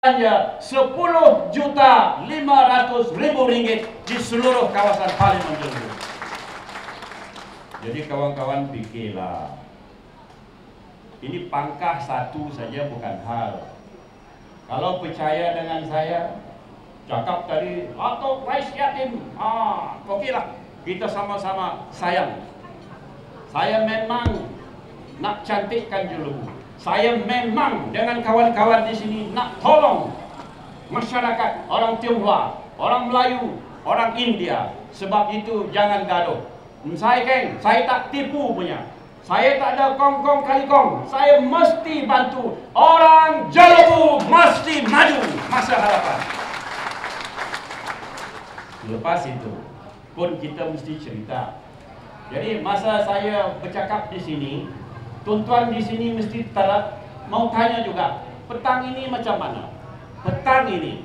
hanya 10 juta 500 ribu ringgit di seluruh kawasan Parlimen Jelbu. Jadi kawan-kawan fikirlah. Ini pangkah satu saja bukan hal. Kalau percaya dengan saya, cakap tadi atau rais yatim, ah, okeylah. Kita sama-sama sayang. Saya memang nak cantikkan Jelbu saya memang dengan kawan-kawan di sini nak tolong masyarakat orang Tionghoa, orang Melayu, orang India. Sebab itu jangan gaduh. Saya kan, saya tak tipu punya. Saya tak ada kong-kong kali kong. Saya mesti bantu orang Jalabu mesti maju masa harapan. Lepas itu pun kita mesti cerita. Jadi masa saya bercakap di sini, Tuan-tuan di sini mesti tak mau tanya juga, petang ini macam mana? Petang ini,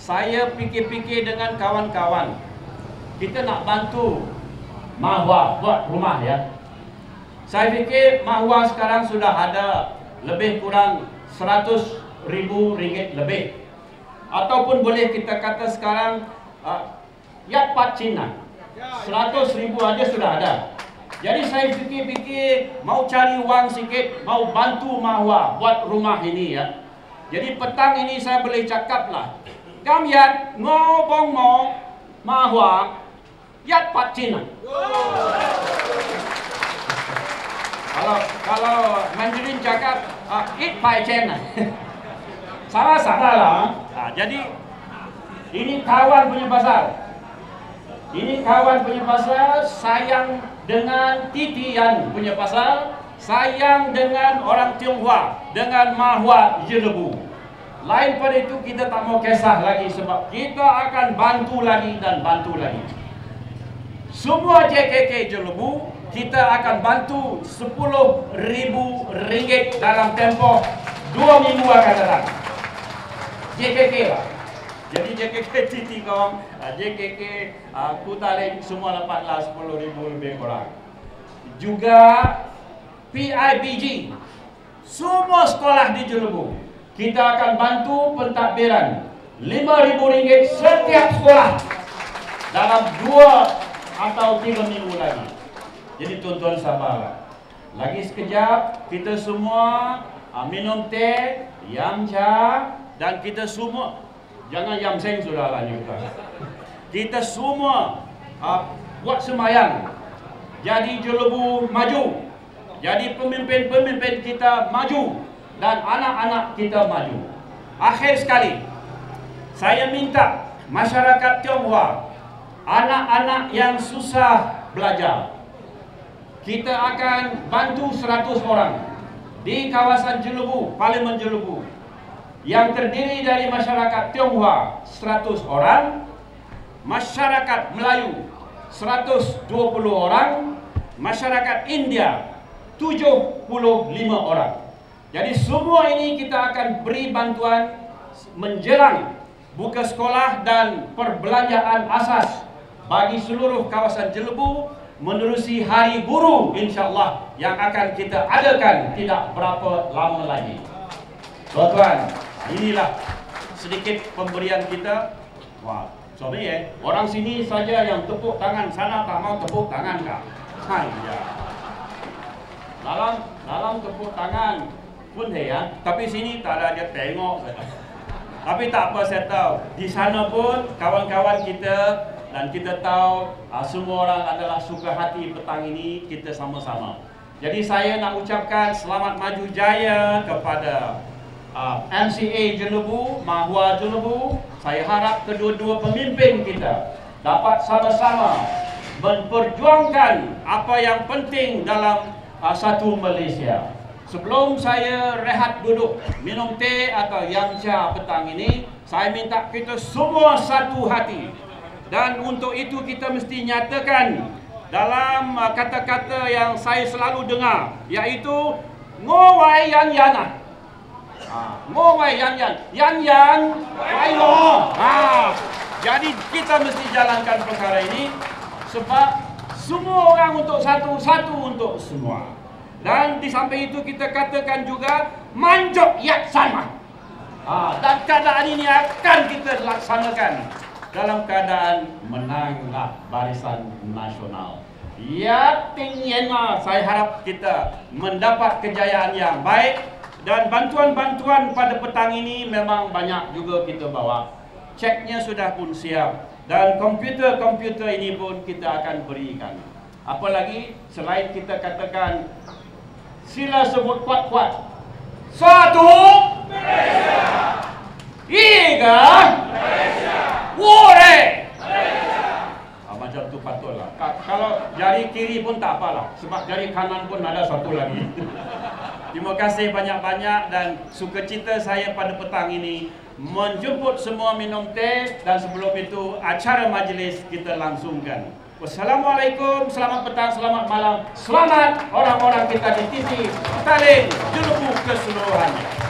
saya fikir-fikir dengan kawan-kawan, kita nak bantu Mahwa buat rumah ya. Saya fikir Mahwa sekarang sudah ada lebih kurang 100 ribu ringgit lebih. Ataupun boleh kita kata sekarang, uh, Yat Pat Cina, 100 ribu aja sudah ada. Jadi saya fikir-fikir mau cari wang sikit, mau bantu Mahwa buat rumah ini ya. Jadi petang ini saya boleh cakap lah. Kam yat ngobong mo Mahwa yat pat Cina. Kalau kalau Mandarin cakap uh, it pai Cina. Sama-sama lah. Nah, jadi ini kawan punya pasal. Ini kawan punya pasal sayang dengan titian punya pasal sayang dengan orang Tionghoa dengan mahwa jelebu. Lain pada itu kita tak mau kisah lagi sebab kita akan bantu lagi dan bantu lagi. Semua JKK jelebu kita akan bantu 10 ribu ringgit dalam tempoh 2 minggu akan datang. JKK lah. Jadi JKK TT kawan, JKK uh, Kutaling semua dapatlah 10 ribu lebih kurang. Juga PIBG, semua sekolah di Jelebu, kita akan bantu pentadbiran RM5,000 setiap sekolah dalam 2 atau 3 minggu lagi. Jadi tuan-tuan sabarlah. Lagi sekejap, kita semua uh, minum teh, yam cha dan kita semua Jangan yang seng sudah lah Kita semua uh, buat semayang. Jadi jelebu maju. Jadi pemimpin-pemimpin kita maju. Dan anak-anak kita maju. Akhir sekali, saya minta masyarakat Tionghoa, anak-anak yang susah belajar, kita akan bantu 100 orang di kawasan Jelebu, Parlimen Jelebu yang terdiri dari masyarakat Tionghoa 100 orang, masyarakat Melayu 120 orang, masyarakat India 75 orang. Jadi semua ini kita akan beri bantuan menjelang buka sekolah dan perbelanjaan asas bagi seluruh kawasan Jelebu menerusi hari guru insyaAllah yang akan kita adakan tidak berapa lama lagi. Tuan-tuan, inilah sedikit pemberian kita. Wah, sorry eh, orang sini saja yang tepuk tangan sana tak mau tepuk tangan kah? Hai ya. Dalam dalam tepuk tangan pun ya, tapi sini tak ada dia tengok. Tapi tak apa saya tahu. Di sana pun kawan-kawan kita dan kita tahu uh, semua orang adalah suka hati petang ini kita sama-sama. Jadi saya nak ucapkan selamat maju jaya kepada uh, ah, MCA Jelebu, Mahua Jelebu, saya harap kedua-dua pemimpin kita dapat sama-sama memperjuangkan apa yang penting dalam uh, satu Malaysia. Sebelum saya rehat duduk minum teh atau yang cha petang ini, saya minta kita semua satu hati. Dan untuk itu kita mesti nyatakan dalam kata-kata yang saya selalu dengar, iaitu ngowai yang yanah. Ngo wai yan yan. Yan yan. Wai ngo. Ha. Jadi kita mesti jalankan perkara ini sebab semua orang untuk satu, satu untuk semua. Dan di samping itu kita katakan juga manjok yak sama. Ha, dan keadaan ini akan kita laksanakan dalam keadaan menanglah barisan nasional. Ya tingginya saya harap kita mendapat kejayaan yang baik dan bantuan-bantuan pada petang ini memang banyak juga kita bawa. Ceknya sudah pun siap dan komputer-komputer ini pun kita akan berikan. Apalagi selain kita katakan sila sebut kuat-kuat. Satu Malaysia. Tiga Malaysia. Ah, macam tu patutlah. Kalau jari kiri pun tak apalah. Sebab jari kanan pun ada satu lagi. Terima kasih banyak-banyak dan sukacita saya pada petang ini menjemput semua minum teh dan sebelum itu acara majlis kita langsungkan. Wassalamualaikum, selamat petang, selamat malam, selamat orang-orang kita di TV Taling Jelubu keseluruhannya.